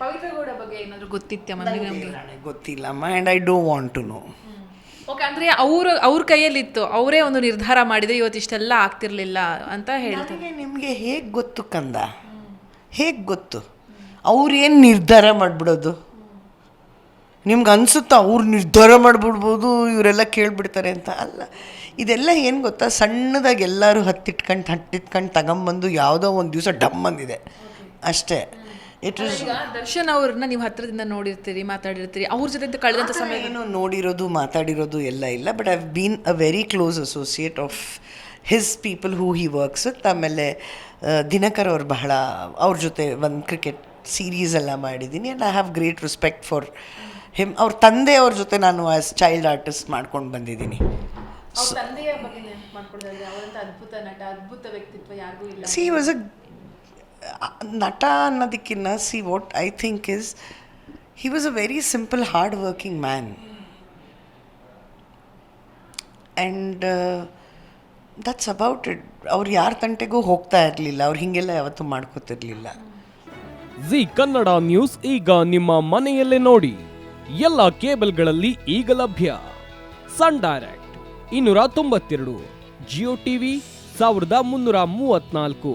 ಪವಿತ್ರ ಗೌಡ ಬಗ್ಗೆ ಏನಾದ್ರು ಗೊತ್ತಿತ್ತಾ ಮಂದಿ ನಮಗೆ? ನನಗೆ ಗೊತ್ತಿಲ್ಲಮ್ಮ and I do want to know okay ಅಂದ್ರೆ ಅವರು ಅವ್ರ ಕೈಯಲ್ಲಿತ್ತು. ಅವರೇ ಒಂದು ನಿರ್ಧಾರ ಮಾಡಿದ್ರೆ ಇವತ್ತು ಇಷ್ಟೆಲ್ಲ ಆಗ್ತಿರ್ಲಿಲ್ಲ ಅಂತ ಹೇಳ್ತಾರೆ. ನನಗೆ ನಿಮಗೆ ಹೇಗೆ ಗೊತ್ತು ಕಂದ? ಹೇಗೆ ಗೊತ್ತು? ಅವ್ರೇನು ನಿರ್ಧಾರ ಮಾಡಿಬಿಡೋದು? ನಿಮ್ಗೆ ಅನ್ಸುತ್ತಾ ಅವ್ರು ನಿರ್ಧಾರ ಮಾಡಿಬಿಡ್ಬೋದು ಇವರೆಲ್ಲ ಕೇಳ್ಬಿಡ್ತಾರೆ ಅಂತ? ಅಲ್ಲ ಇದೆಲ್ಲ ಏನು ಗೊತ್ತಾ? ಸಣ್ಣದಾಗಿ ಎಲ್ಲರೂ ಹತ್ತಿಟ್ಕೊಂಡು ಹತ್ತಿಟ್ಕೊಂಡು ತಗೊಂಬಂದು ಯಾವುದೋ ಒಂದು ದಿವಸ ಡಮ್ ಬಂದಿದೆ ಅಷ್ಟೇ. ಇಟ್ ಇಸ್ ಈಗ ದರ್ಶನ್ ಅವ್ರನ್ನ ನೀವು ಹತ್ರದಿಂದ ನೋಡಿರ್ತೀರಿ ಮಾತಾಡಿರ್ತೀರಿ ಅವ್ರ ಜೊತೆ ಕಳೆದಂತ ಸಮಯ ಏನು? ನೋಡಿರೋದು ಮಾತಾಡಿರೋದು ಎಲ್ಲ ಇಲ್ಲ but I've been a very close associate of his people who he works with ಆಮೇಲೆ ದಿನಕರ್ ಅವ್ರು ಬಹಳ ಅವ್ರ ಜೊತೆ ಒಂದು ಕ್ರಿಕೆಟ್ ಸೀರೀಸ್ ಎಲ್ಲ ಮಾಡಿದ್ದೀನಿ and I have great respect for him ಅವ್ರ ತಂದೆ ಅವ್ರ ಜೊತೆ ನಾನು ಆ್ಯಸ್ ಚೈಲ್ಡ್ ಆರ್ಟಿಸ್ಟ್ ಮಾಡ್ಕೊಂಡು ಬಂದಿದ್ದೀನಿ. ಸಿ ವಾಸ್ ಅ ನಟ ಅನ್ನೋದಕ್ಕಿನ್ನ she what I think is he was a very simple hard working man and that's about it ಅವ್ರು ಯಾರ ತಂಟೆಗೂ ಹೋಗ್ತಾ ಇರಲಿಲ್ಲ, ಅವ್ರು ಹೀಗೆಲ್ಲ ಯಾವತ್ತೂ ಮಾಡ್ಕೋತಿರ್ಲಿಲ್ಲ. ಜಿ ಕನ್ನಡ ನ್ಯೂಸ್ ಈಗ ನಿಮ್ಮ ಮನೆಯಲ್ಲೇ ನೋಡಿ. ಎಲ್ಲ ಕೇಬಲ್ಗಳಲ್ಲಿ ಈಗ ಲಭ್ಯ. ಸನ್ ಡೈರೆಕ್ಟ್, ಇನ್ನೂರ ತೊಂಬತ್ತೆರಡು, ಜಿಯೋ ಟಿವಿ ಸಾವಿರದ ಮುನ್ನೂರ ಮೂವತ್ನಾಲ್ಕು